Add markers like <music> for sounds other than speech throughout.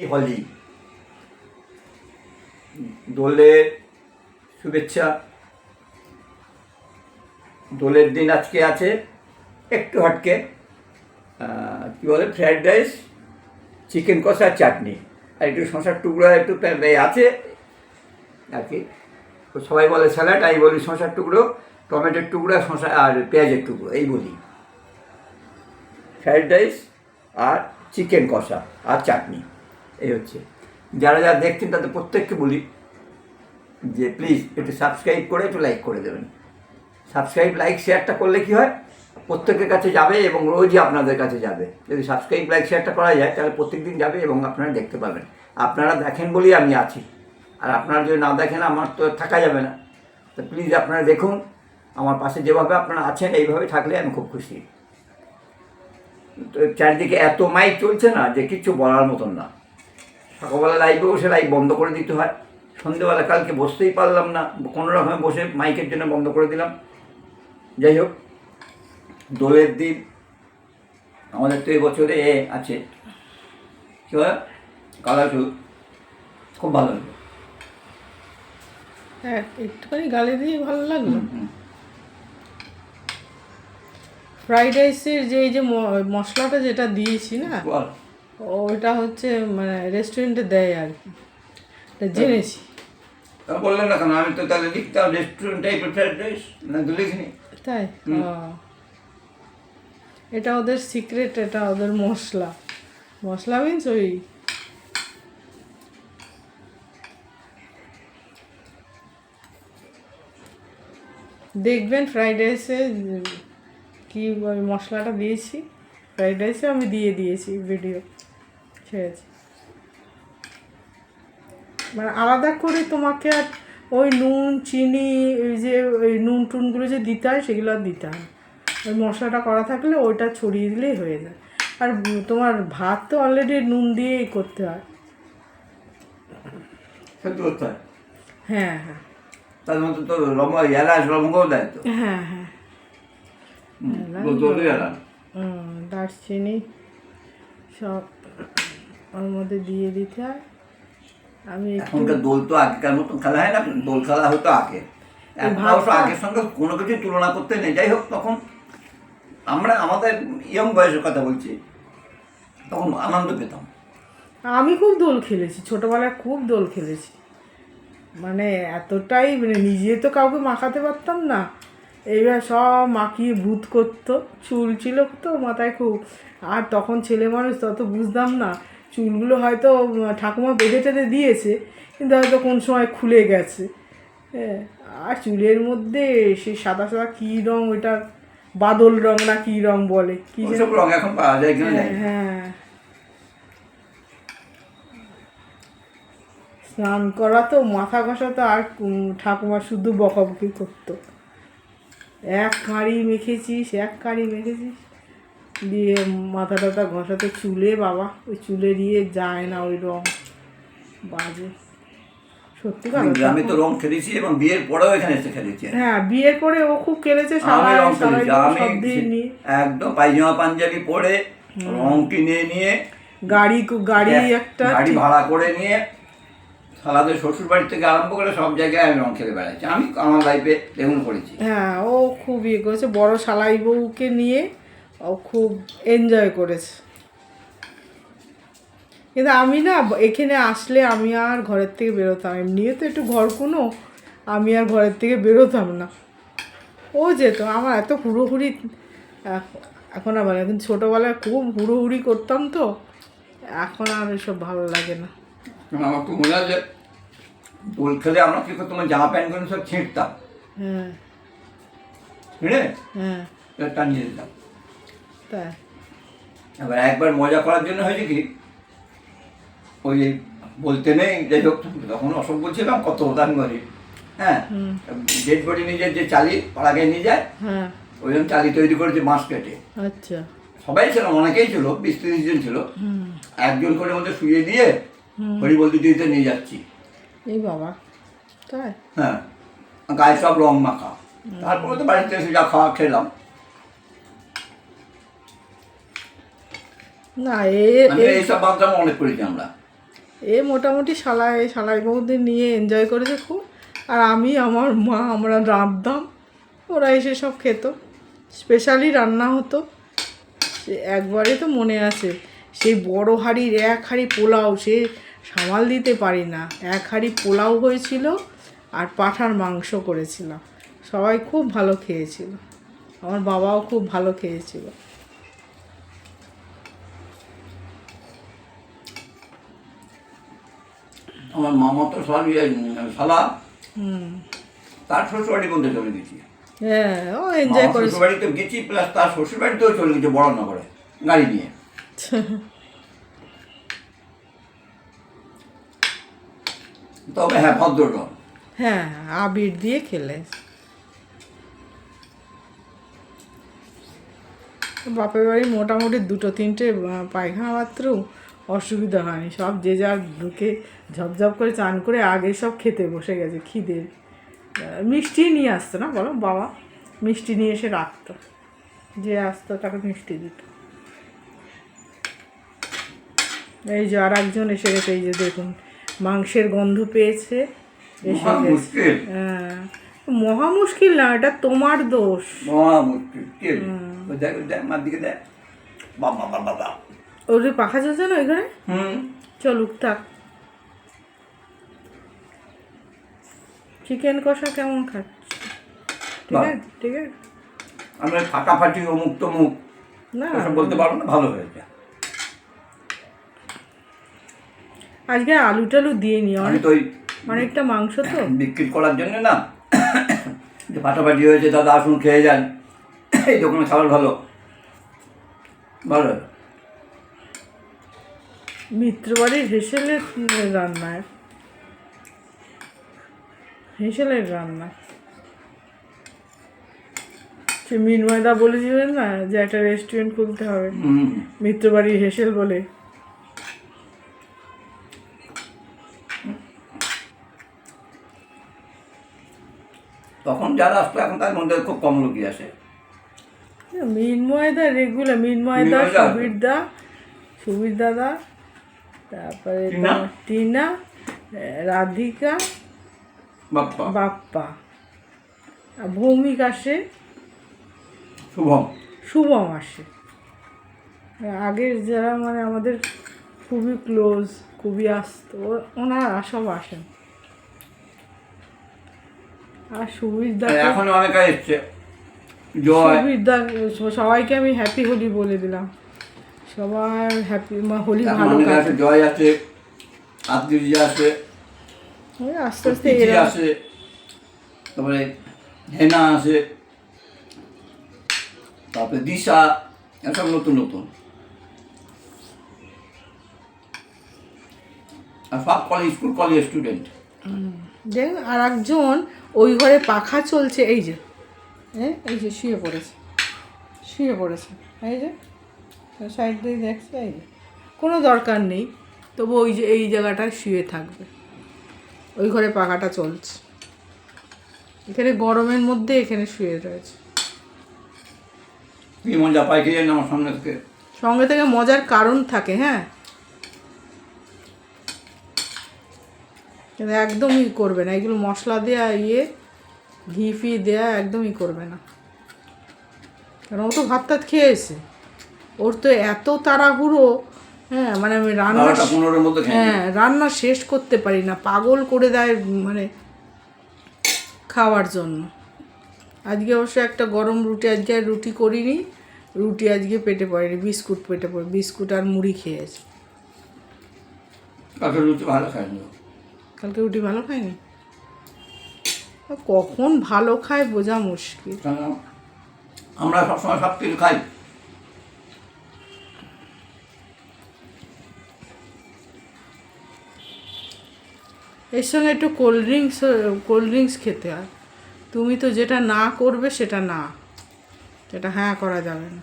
হলি। দোলের শুভেচ্ছা। দোলের দিন আজকে আছে একটু হটকে কী বলে, ফ্রাইড রাইস, চিকেন কষা, চাটনি। আর একটু শশার টুকরো একটু আছে আর কি। সবাই বলে স্যালাড, আমি বলি শশার টুকরো, টমেটোর টুকরো শশা আর পেঁয়াজের টুকরো, এই বলি। ফ্রাইড রাইস আর চিকেন কষা আর চাটনি। এই হচ্ছে। যারা যারা দেখছেন তাদের প্রত্যেককে বলি যে প্লিজ একটু সাবস্ক্রাইব করে, একটু লাইক করে দেবেন। সাবস্ক্রাইব লাইক শেয়ারটা করলে কি হয়? প্রত্যেকের কাছে যাবে এবং রোজই আপনাদের কাছে যাবে। যদি সাবস্ক্রাইব লাইক শেয়ারটা করা যায়, তাহলে প্রত্যেক দিন যাবে এবং আপনারা দেখতে পাবেন। আপনারা দেখেন বলেই আমি আছি। আর আপনারা যদি না দেখেন, আমার তো থাকা যাবে না। তো প্লিজ আপনারা দেখুন, আমার পাশে যেভাবে আপনারা আছেন, এইভাবে থাকলে আমি খুব খুশি। তো চারিদিকে এত মাইক চলছে না যে কিচ্ছু বলার মতন না। সকালবেলা লাইভে বসে লাইভ বন্ধ করে দিতে হয়। সন্ধেবেলা কালকে বসতেই পারলাম না। কোনো রকমে বসে মাইকের জন্য বন্ধ করে দিলাম। যাই হোক দোলের দিন আমাদের তো এবছরে এ আছে। কী হয় কালাচুর খুব ভালো হলো হ্যাঁ একটুখানি গালে দিয়ে ভালো লাগল। ফ্রাইড রাইসের যে এই যে মশলাটা যেটা দিয়েছি না? ওটা হচ্ছে মানে রেস্টুরেন্টে দেয় আর কি। জেনেছি। বললেন না কেন? আমি তো তাহলে লিখতাম রেস্টুরেন্ট টাইপের ফ্রাইড রাইস না তো লিখিনি। তাই? এটা ওদের সিক্রেট এটা ওদের মশলা। মশলা মিনস ওই দেখবেন ফ্রাইড রাইসে কি মশলাটা দিয়েছি। ফ্রাইড রাইসে আমি দিয়ে দিয়েছি ভিডিও ছেড়েছি মানে আলাদা করে তোমাকে আর ওই নুন চিনি ওই যে ওই নুন টুনগুলো যে দিতে হয় সেগুলো আর দিতে হয় ওই মশলাটা করা থাকলে ওইটা ছড়িয়ে দিলেই হয়ে যায়। আর তোমার ভাত তো অলরেডি নুন দিয়েই করতে হয়। হয় হ্যাঁ। তার মধ্যে তো লম্বা এলাচ লবঙ্গও দেয় তো। হ্যাঁ হ্যাঁ। দারচিনি সব। ওর মধ্যে দিয়ে দিতে হয়। আমি এখনকার দোল তো আগেকার মতন খেলা হয় না দোল খেলা হতো আগে। অবশ্য আগের সঙ্গে কোনো কিছু তুলনা করতে নেই। যাই হোক তখন আমরা আমাদের ইয়ং বয়সের কথা বলছি তখন আনন্দ পেতাম। আমি খুব দোল খেলেছি ছোটোবেলায় খুব দোল খেলেছি। মানে এতটাই মানে নিজে তো কাউকে মাখাতে পারতাম না। এইবার সব মাখিয়ে ভূত করতো চুল ছিল তো মাথায় খুব। আর তখন ছেলে মানুষ তত বুঝতাম না। চুলগুলো হয়তো ঠাকুমা বেঁধে টেঁধে দিয়েছে কিন্তু হয়তো কোন সময় খুলে গেছে। হ্যাঁ আর চুলের মধ্যে সে সাদা সাদা কী রং ওইটা বাদল রং না কী রং বলে কী রং এখন পাওয়া যায় না। হ্যাঁ। স্নান করা তো মাথা ঘষা তো আর ঠাকুমা শুধু বকাবকি করতো। এক কাঁড়ি মেখেছিস এক কাঁড়ি মেখেছিস। দিয়ে মাথা টাথা ঘষাতে চুলে বাবা। ওই চুলে দিয়ে যায় না ওই রং। বাজে। সত্যি গ্রামে তো রং খেলেছি এবং বিয়ের পরেও এখানে এসে খেলেছি। হ্যাঁ বিয়ের করে ও খুব খেলেছে সবাই সবাই আমি একদম পায়জামা পাঞ্জাবি পরে রং কিনে নিয়ে গাড়ি গাড়ি একটা গাড়ি ভাড়া করে নিয়ে সালাদের শ্বশুর বাড়ি থেকে আরম্ভ করে সব জায়গায় আমি রং খেলে বেড়াচ্ছি আমি আমার লাইফে দেখুন করেছি। হ্যাঁ ও খুব ইয়ে করেছে। বড় সালাই বউকে নিয়ে ও খুব এনজয় করেছে। কিন্তু আমি না এখানে আসলে আমি আর ঘরের থেকে বেরোতাম। এমনিও তো একটু ঘর কোনো আমি আর ঘরের থেকে বেরোতাম না। ও যেত আমার এত হুড়োহুড়ি এখ- এখন আবার এখন ছোটোবেলায় খুব হুড়োহুড়ি করতাম তো এখন আর এসব ভালো লাগে না। আমার তো মনে আছে দোল খেলে আমরা কি করতাম জামা প্যান্টগুলো সব ছিঁড়তাম। হ্যাঁ। হ্যাঁ। টানিয়ে দিতাম। এবার একবার মজা করার জন্য হয়েছে কি? ওই বলতে নেই যাই হোক তখন অসভ্য ছিলাম কত দান করি। হ্যাঁ ডেড বডি নিজের যে চালি পাড়াকে নিয়ে যায় হ্যাঁ। ওই জন্য চালি তৈরি করেছে বাঁশ কেটে। আচ্ছা। সবাই ছিল অনেকেই ছিল বিশ তিরিশ জন ছিল। একজন করে মধ্যে শুয়ে দিয়ে হরি বলতে দিতে নিয়ে যাচ্ছি। এই বাবা তাই? হ্যাঁ গায়ে সব রং মাখা। তারপরে তো বাড়িতে এসে যা খাওয়া খেলাম। না এ মানে এইসব বাদরাম অনেক করেছি আমরা। এ মোটামুটি শালাই শালাই বৌদি নিয়ে এনজয় করেছে খুব। আর আমি আমার মা আমরা রাঁধতাম ওরা এসে সব খেত। স্পেশালি রান্না হতো। সে একবারে তো মনে আছে সেই বড় হাঁড়ির এক হাঁড়ি পোলাও সে সামাল দিতে পারি না। এক হাঁড়ি পোলাও হয়েছিল আর পাঠার মাংস করেছিলাম। সবাই খুব ভালো খেয়েছিল। আমার বাবাও খুব ভালো খেয়েছিল। আমার মামা তো সব ইয়ে, শালা। তার শ্বশুরবাড়ি বলতে চলে গেছি। হ্যাঁ ও এনজয় করেছে। শ্বশুরবাড়িতে গেছি প্লাস তার শ্বশুরবাড়িতেও চলে গেছে বড়নগরে গাড়ি নিয়ে। তবে হ্যাঁ ভদ্রলোক। হ্যাঁ আবির দিয়ে খেলে। বাপের বাড়ি মোটামুটি দুটো তিনটে পায়খানা বাথরুম। অসুবিধা হয়নি। সব যে যার ঢুকে ঝপঝপ করে চান করে আগে সব খেতে বসে গেছে খিদে। মিষ্টি নিয়ে আসতো না বলো? বাবা মিষ্টি নিয়ে এসে রাখতো। যে আসতো তাকে মিষ্টি দিত। এই যে আর একজন এসে গেছে এই যে দেখুন মাংসের গন্ধ পেয়েছে। এসে গেছে। মুশকিল। হ্যাঁ মহা মুশকিল না এটা তোমার দোষ। মহা মুশকিল। বাবা বাবা ওর পাখা চলছে না ওই ঘরে হুম চলুক থাক। চিকেন কষা কেমন খাচ্ছ? ঠিক আছে ঠিক আছে। আমরা ফাটাফাটি অমুক তমুক না বলতে পারব না ভালো হয়েছে আজকে আলু টালু দিয়ে নি অনেক অনেকটা মাংস তো। <coughs> বিক্রি করার জন্য না <coughs> যে ফাটাফাটি হয়েছে দাদা আসুন খেয়ে যান। <coughs> এই দোকানে খাবার ভালো। ভালো। মিত্রবাড়ির হেসেলের রান্নায়। হেসেলের রান্না সে মিনময়দা বলেছিলেন না যে একটা রেস্টুরেন্ট খুলতে হবে? মিত্রবাড়ির হেসেল বলে। তখন যারা আসতো এখন তার মধ্যে খুব কম লোকই আসে। মিনময়দা রেগুলার মিনময়দা মিনময়দা? সুবিরদা সুবির দাদা তারপরে টিনা? রাধিকা বাপ্পা। বাপ্পা। ভৌমিক আসে? শুভম। শুভম আসে। আগের যারা মানে আমাদের খুবই ক্লোজ খুবই আসতো ওনারা সব আসেন। আর সুবির এখন অনেকে এসছে। জয়। সুবির সবাইকে আমি হ্যাপি হোলি বলে দিলাম। সবার হ্যাপি হোলি ভালো কাটে জয় আছে আত্মীয় আছে আস্তে আস্তে আছে তারপরে হেনা আছে তারপরে দিশা এসব নতুন নতুন। আর সব কলেজ স্কুল কলেজ স্টুডেন্ট দেখ আর একজন ওই ঘরে পাখা চলছে এই যে এ, এই যে শুয়ে পড়েছে শুয়ে পড়েছে এই যে। সাইড দিয়ে দেখছে এই কোনো দরকার নেই তবু ওই যে এই জায়গাটায় শুয়ে থাকবে। ওই ঘরে পাখাটা চলছে। এখানে গরমের মধ্যে এখানে শুয়ে রয়েছে। কি মজা পাই কে জানে আমার সামনে থেকে। সঙ্গে থেকে মজার কারণ থাকে হ্যাঁ। কিন্তু একদমই করবে না। এগুলো মশলা দেওয়া ইয়ে ঘি ফি দেয়া একদমই করবে না। কারণ ও তো ভাত টাত খেয়েছে ওর তো এত তাড়াহুড়ো হ্যাঁ মানে আমি রান্না হ্যাঁ রান্না শেষ করতে পারি না পাগল করে দেয় মানে খাওয়ার জন্য। আজকে অবশ্য একটা গরম রুটি আজকে আর রুটি করিনি রুটি আজকে পেটে পড়েনি বিস্কুট পেটে পড়ে বিস্কুট আর মুড়ি খেয়েছে। কাছে রুটি ভালো খায় না কালকে রুটি ভালো খায়নি কখন ভালো খায় বোঝা মুশকিল। আমরা সবসময় সব কিছু খাই। এর সঙ্গে একটু কোল্ড ড্রিঙ্কস কোল্ড ড্রিঙ্কস খেতে হয়। তুমি তো যেটা না করবে সেটা না। সেটা হ্যাঁ করা যাবে না।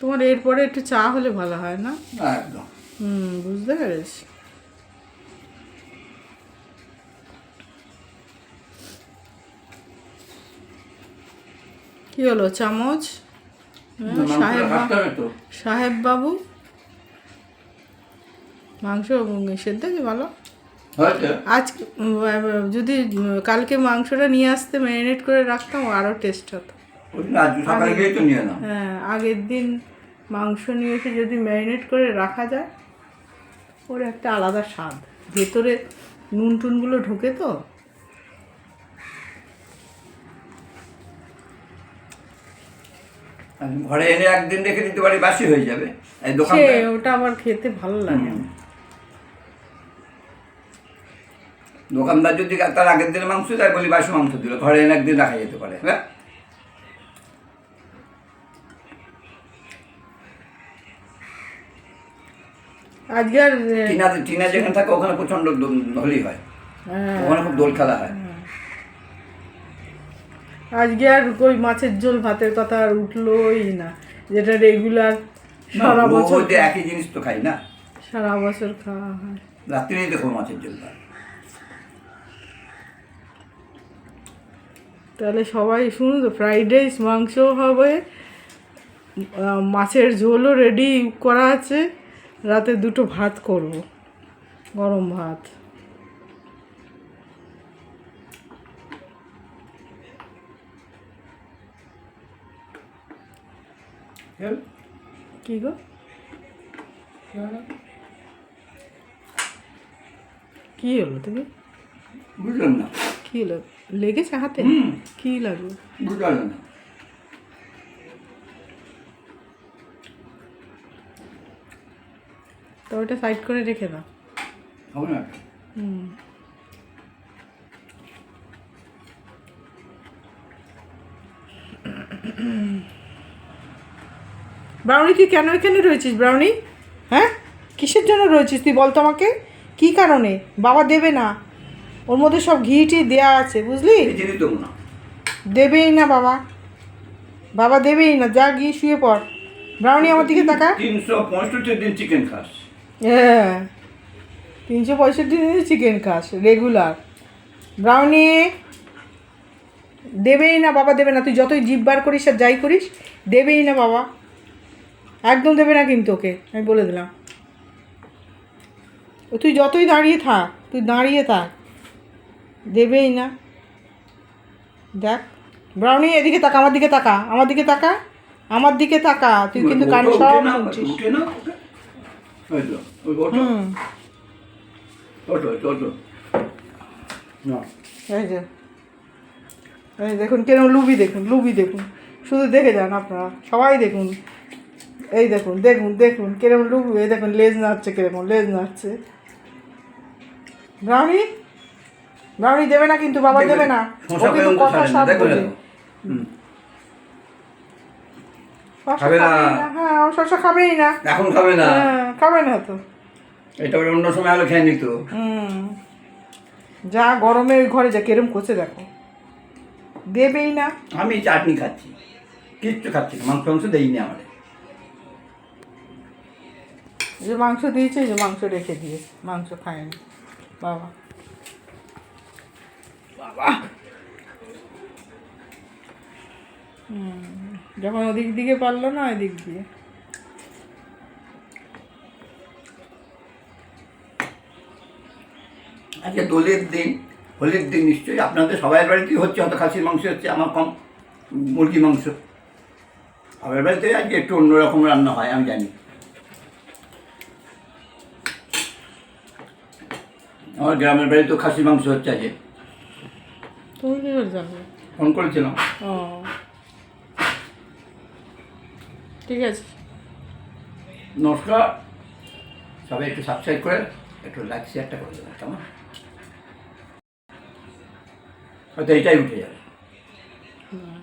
তোমার এরপরে একটু চা হলে ভালো হয় না? একদম। হুম বুঝতে পেরেছি। কি হলো চামচ? সাহেব সাহেব বাবু? মাংস সেদ্ধ কি ভালো আজ যদি কালকে মাংসটা নিয়ে আসতে ম্যারিনেট করে রাখতাম আরও টেস্ট হতো। হ্যাঁ আগের দিন মাংস নিয়ে এসে যদি ম্যারিনেট করে রাখা যায় ওর একটা আলাদা স্বাদ। ভেতরে নুন টুনগুলো ঢোকে তো। ঘরে এনে একদিন রেখে দিতে পারি বাসি হয়ে যাবে। ওটা আমার খেতে ভালো লাগে। দোকানদার যদি তার আগের দিনে মাংস দেয় বলি বাসি মাংস দিল। ঘরে এনে একদিন রাখা যেতে পারে হ্যাঁ? টিনা টিনা যেখানে থাকে ওখানে হোলি হয়। হ্যাঁ, ওখানে খুব দোল খেলা হয়। আজকে আর ওই মাছের ঝোল ভাতের কথা আর উঠলোই না। যেটা রেগুলার সারা বছর একই জিনিস তো খাই না। সারা বছর খাওয়া হয়। রাত্রিরেই দেখো মাছের ঝোল খায়। তাহলে সবাই শুনুন তো ফ্রাইড রাইস মাংস হবে মাছের ঝোলও রেডি করা আছে। রাতে দুটো ভাত করব গরম ভাত। কি গো? কি হলো তুমি? বুঝলেন না। কি হলো? লেগেছে হাতে? কি লাগল? বুঝতে তো ওটা সাইড করে রেখে দাও। হুম। ব্রাউনি তুই কেন এখানে রয়েছিস ব্রাউনি? হ্যাঁ? কিসের জন্য রয়েছিস তুই বল তো আমাকে। কী কারণে? বাবা দেবে না। ওর মধ্যে সব ঘি টি দেওয়া আছে বুঝলি? দেবেই না বাবা। বাবা দেবেই না যা গিয়ে শুয়ে পড়। ব্রাউনি আমার দিকে তাকা। তিনশো পঁয়ষট্টি দিন চিকেন খাস। হ্যাঁ। তিনশো পঁয়ষট্টি দিনে চিকেন খাস রেগুলার ব্রাউনি দেবেই না বাবা দেবে না। তুই যতই জিভ বার করিস আর যাই করিস দেবেই না বাবা। একদম দেবে না কিন্তু ওকে আমি বলে দিলাম। ও তুই যতই দাঁড়িয়ে থাক তুই দাঁড়িয়ে থাক। দেবেই না। দেখ ব্রাউনি এদিকে তাকা আমার দিকে তাকা আমার দিকে তাকা আমার দিকে তাকা তুই কিন্তু কানে সব শুনছিস। হুম। এই যে এই দেখুন কেরম লুবি দেখুন লুবি দেখুন। শুধু দেখে যান আপনারা সবাই দেখুন। এই দেখুন দেখুন দেখুন কেরম লুবি এই দেখুন লেজ নাচছে কেরকম লেজ নাচছে ব্রাউনি? ব্রাউনি দেবে না কিন্তু বাবা দেবে না। ও কিন্তু কথা সব শশা খাবে না। হ্যাঁ ও শশা খাবেই না। এখন খাবে না। হ্যাঁ খাবে না তো। এটা অন্য সময় হলে খেয়ে নিত। হুম। যা গরমে ওই ঘরে যা কেরম করছে দেখো। দেবেই না। আমি চাটনি খাচ্ছি। কিচ্ছু খাচ্ছি না। মাংস মাংস দেইনি আমার যে মাংস দিয়েছে যে মাংস রেখে দিয়েছে। মাংস খায়নি। বাবা। বাবা। যখন ওদিক দিকে পারল না ওদিক দিয়ে। আজকে দোলের দিন, হোলির দিন নিশ্চয়ই আপনাদের সবাই বাড়িতেই হচ্ছে, হয়তো খাসির মাংস হচ্ছে, আমার কম, মুরগি মাংস। সবার বাড়িতে আজকে একটু অন্যরকম রান্না হয়, আমি জানি। আমার গ্রামের বাড়িতেও খাসির মাংস হচ্ছে আজকে। তুমি কি করে জানবে ফোন করেছিলাম। ও। ঠিক আছে। নমস্কার। সবাই একটু সাবস্ক্রাইব করে একটু লাইক শেয়ারটা করে দেবেন কেমন? হয়তো এটাই উঠে যাবে। হুম।